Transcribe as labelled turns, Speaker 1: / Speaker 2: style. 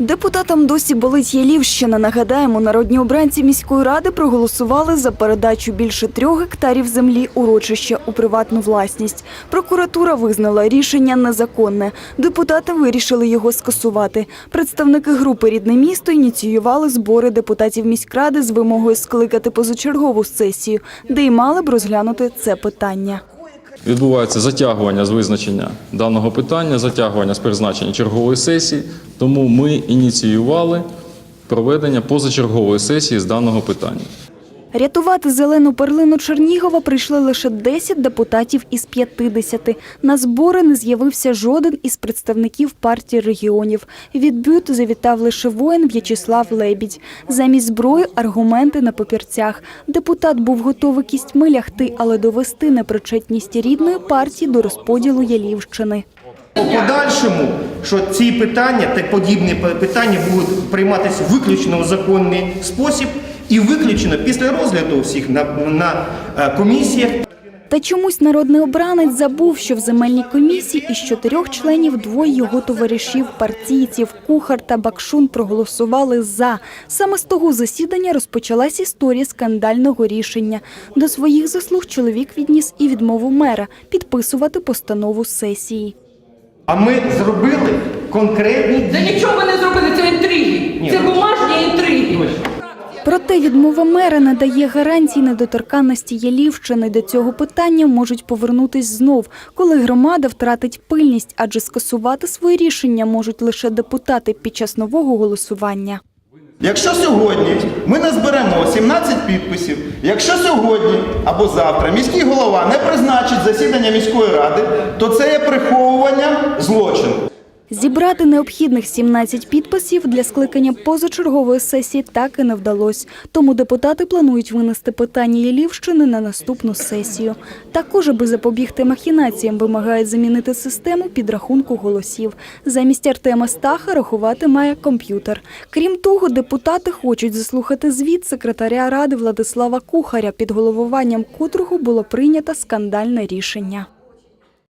Speaker 1: Депутатам досі болить Ялівщина. Нагадаємо, народні обранці міської ради проголосували за передачу більше трьох гектарів землі урочища у приватну власність. Прокуратура визнала рішення незаконне. Депутати вирішили його скасувати. Представники групи Рідне місто ініціювали збори депутатів міськради з вимогою скликати позачергову сесію, де й мали б розглянути це питання.
Speaker 2: Відбувається затягування з визначення даного питання, затягування з призначення чергової сесії. Тому ми ініціювали проведення позачергової сесії з даного питання.
Speaker 1: Рятувати зелену перлину Чернігова прийшли лише 10 депутатів із 50. На збори не з'явився жоден із представників партії регіонів. Від бют завітав лише воїн В'ячеслав Лебідь. Замість зброї – аргументи на папірцях. Депутат був готовий кістьми лягти, але довести непричетність рідної партії до розподілу Ялівщини.
Speaker 3: У подальшому, що ці питання та подібні питання будуть прийматися виключно у законний спосіб і виключно після розгляду всіх на, на е, комісіях
Speaker 1: Та чомусь народний обранець забув, що в земельній комісії із чотирьох членів двоє його товаришів, партійців, кухар та бакшун проголосували за. Саме з того засідання розпочалась історія скандального рішення. До своїх заслуг чоловік відніс і відмову мера підписувати постанову сесії.
Speaker 3: А ми зробили конкретні
Speaker 4: Та нічого ви не зробили, це інтриги.
Speaker 1: Проте відмова мера не дає гарантій недоторканності Ялівщини. До цього питання можуть повернутись знов, коли громада втратить пильність, адже скасувати свої рішення можуть лише депутати під час нового голосування.
Speaker 5: Якщо сьогодні ми не зберемо 17 підписів, якщо сьогодні або завтра міський голова не призначить засідання міської ради, то це є приховування злочину.
Speaker 1: Зібрати необхідних 17 підписів для скликання позачергової сесії так і не вдалося. Тому депутати планують винести питання Ялівщини на наступну сесію. Також, аби запобігти махінаціям, вимагають замінити систему підрахунку голосів. Замість Артема Стаха рахувати має комп'ютер. Крім того, депутати хочуть заслухати звіт секретаря ради Владислава Кухаря, під головуванням котрого було прийнято скандальне рішення.